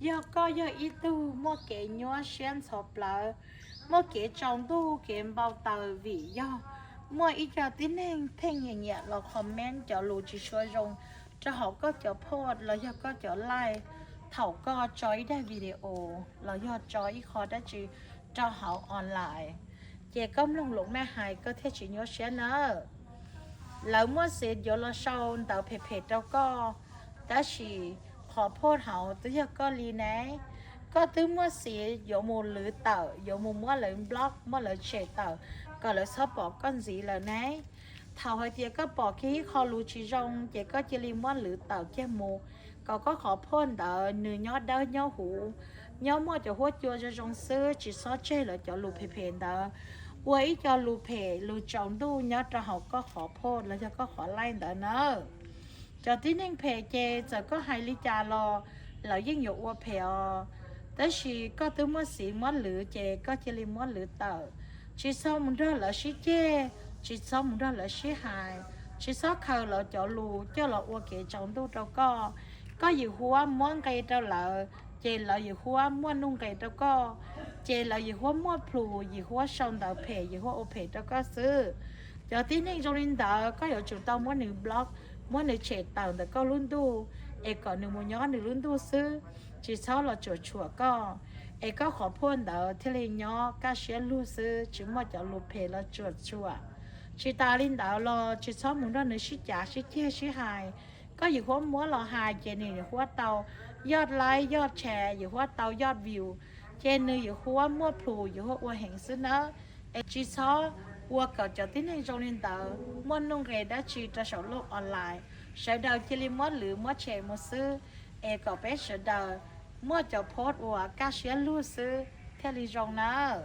giờ có giờ ít tu mua kẻ nhua xuyên sọp lỡ mua kẻ trong tu kẻ bao tờ vì do mua ít giờ tiến hành thêm nhẹ nhẹ là comment cho lù chỉ xua rồng cho họ có cho post là giờ có cho like thảo có trói ได้ video là do trói khó đã chỉ cho họ online chị công lòng lụng mẹ hài có thể chỉ nhớ xé nữa lỡ mua xịt vô lo sau tàu phê phê đâu có đã chỉ โทษเขาตัวเชื่อก็ลีนะก็ตื้อเมื่อเสียโยมูหรือเต่าโยมูเมื่อเลยบล็อกเมื่อเลยเฉดเต่าก็เลยชอบบอกก้อนสีเลยนะเท่าไอเดียก็บอกขี้คอรูชิจงเจก็จะลีมอนหรือเต่าแก้มูก็ก็ขอพ่นเต่าเนื้อยอดเด้อยอหูยอมัวจะหัวจัวจะจงซื้อจิซอเจ้เลยจะลูเพเพนเต่าไว้จะลูเพลูจงดูยอดจะเขาก็ขอพ่นแล้วจะก็ขอไล่เต่าเนอะ cho tí nên phê chê cho có hai lý trà lo là dân dụ qua phê ờ tới khi có thứ mua xí mua lửa chê có chê li mua lửa tờ chỉ sau mình ra là xí chê chỉ sau mình ra là xí hài chỉ sau khâu là chỗ lù cho là qua kệ chồng đâu đâu có có gì hùa muốn cây đâu là chê là gì hùa muốn nung cây đâu có chê là gì hùa mua phù gì hùa xong đầu phê gì hùa ô phê đâu có xứ cho tí nên cho linh tờ có hiểu chúng ta muốn nửa blog มันเฉดต่างแต่ก็รุ่นดูเอกหนึ่งมุนย้อนหนึ่งรุ่นดูซื้อจีเช้าเราจดชัวก็เอกขอพ่นเดาทะเลย้อก็เชียนลู่ซื้อจึมว่าจะลุเพลเราจดชัวจีตาลินเดาเราจีเช้ามุนด้านในชิจ่าชิเที่ยชิหายก็อยู่หัวมัวเราหายเจนี่อยู่หัวเตายอดไลค์ยอดแชร์อยู่หัวเตายอดวิวเจนี่อยู่หัวมัวพลูอยู่หัวอวแห่งซื้อเนอะเอจีเช้าว่าเขาจะที่ในโรงเรียนเตอมอนนงเรดัชีจะสอนโลกออนไลน์ใช้ดาวเจลิมอนหรือมอเชมอซื้อ เอก็เป็นเสดาวเมื่อจะโพสต์ว่าก้าเชียนลู่ซื้อเทลิจงเนอร์